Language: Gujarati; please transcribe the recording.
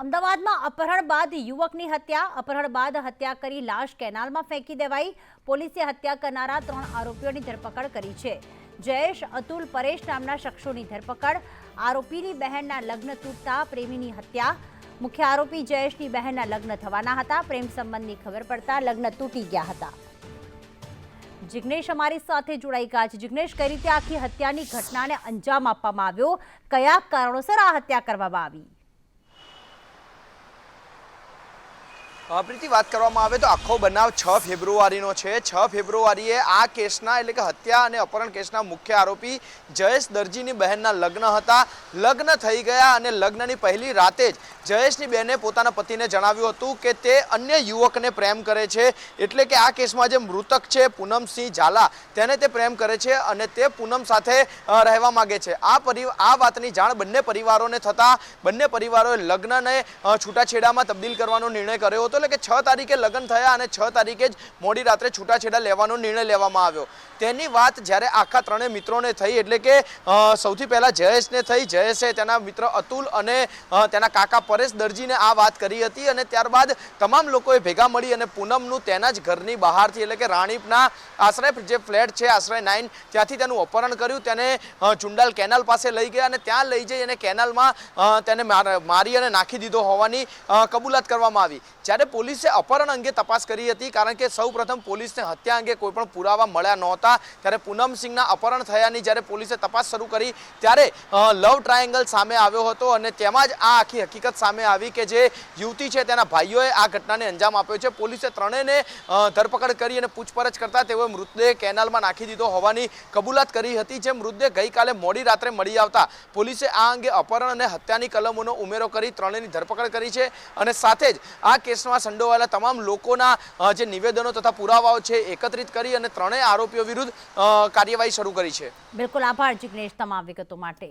અમદાવાદમાં અપહરણ બાદ યુવકની હત્યા, અપહરણ બાદ હત્યા કરી લાશ કેનાલમાં ફેંકી દેવાઈ. પોલીસે હત્યા કરનારા ત્રણ આરોપીઓની ધરપકડ કરી છે. જયેશ, અતુલ, પરેશ નામના શખ્સોની ધરપકડ. આરોપીની બહેનના લગ્ન તૂટતા પ્રેમીની હત્યા. મુખ્ય આરોપી જયેશની બહેનના લગ્ન થવાના હતા. પ્રેમ સંબંધની ખબર પડતા લગ્ન તૂટી ગયા હતા. જિગ્નેશ અમારી સાથે જોડાઈ ગયા છે. જિગ્નેશ, કઈ રીતે આખી હત્યાની ઘટનાને અંજામ આપવામાં આવ્યો? કયા કારણોસર આ હત્યા કરવામાં આવી? પ્રીતિ, વાત કરવામાં આવે તો આખો બનાવ છ ફેબ્રુઆરીનો છે. છ ફેબ્રુઆરીએ આ કેસના એટલે કે હત્યા અને અપહરણ કેસના મુખ્ય આરોપી જયેશ દરજીની બહેનના લગ્ન હતા. લગ્ન થઈ ગયા અને લગ્નની પહેલી રાતે જ જયેશની બહેને પોતાના પતિને જણાવ્યું હતું કે તે અન્ય યુવકને પ્રેમ કરે છે. એટલે કે આ કેસમાં જે મૃતક છે પૂનમસિંહ ઝાલા, તેને તે પ્રેમ કરે છે અને તે પૂનમ સાથે રહેવા માંગે છે. આ પરિ, આ વાતની જાણ બંને પરિવારોને થતાં, બંને પરિવારોએ લગ્નને છૂટાછેડામાં તબદીલ કરવાનો નિર્ણય કર્યો હતો. એટલે કે છ તારીખે લગ્ન થયા અને છ તારીખે જ મોડી રાત્રે છૂટાછેડા લેવાનો નિર્ણય લેવામાં આવ્યો. તેની વાત જ્યારે આખા ત્રણેય મિત્રોને થઈ, એટલે કે સૌથી પહેલાં જયેશને થઈ, જયેશે તેના મિત્ર અતુલ અને તેના કાકા પરેશ દરજીને આ વાત કરી હતી અને ત્યારબાદ તમામ લોકોએ ભેગા મળી અને પૂનમનું તેના જ ઘરની બહારથી, એટલે કે રાણીપના આશ્રય જે ફ્લેટ છે, આશ્રય નાઇન, ત્યાંથી તેનું અપહરણ કર્યું. તેને ચુંડાલ કેનાલ પાસે લઈ ગયા અને ત્યાં લઈ જઈ અને કેનાલમાં તેને મારી અને નાખી દીધો હોવાની કબૂલાત કરવામાં આવી. જ્યારે પોલીસે અપહરણ અંગે તપાસ કરી હતી કારણ કે સૌપ્રથમ પોલીસને હત્યા અંગે કોઈ પણ પુરાવા મળ્યા નહોતા. ત્યારે પૂનમસિંહના અપહરણ થયાની જ્યારે પોલીસે તપાસ શરૂ કરી ત્યારે લવ ટ્રાયેંગલ સામે આવ્યો હતો અને તેમાં જ આ આખી હકીકત સામે આવી કે જે યુવતી છે તેના ભાઈઓએ આ ઘટનાને અંજામ આપ્યો છે. પોલીસે ત્રણેયને ધરપકડ કરી અને પૂછપરછ કરતા તેઓએ મૃતદેહ કેનાલમાં નાખી દીધો હોવાની કબૂલાત કરી હતી, જે મૃતદેહ ગઈકાલે મોડી રાત્રે મળી આવતા પોલીસે આ અંગે અપહરણ અને હત્યાની કલમોનો ઉમેરો કરી ત્રણેયની ધરપકડ કરી છે અને સાથે જ આ કેસમાં તેમાં સંડોવાયેલા તમામ લોકોના જે નિવેદનો તથા પુરાવાઓ છે એકત્રિત કરી અને ત્રણેય આરોપીઓ વિરુદ્ધ કાર્યવાહી શરૂ કરી છે. બિલકુલ આભાર જિગ્નેશ તમામ વિગતો માટે.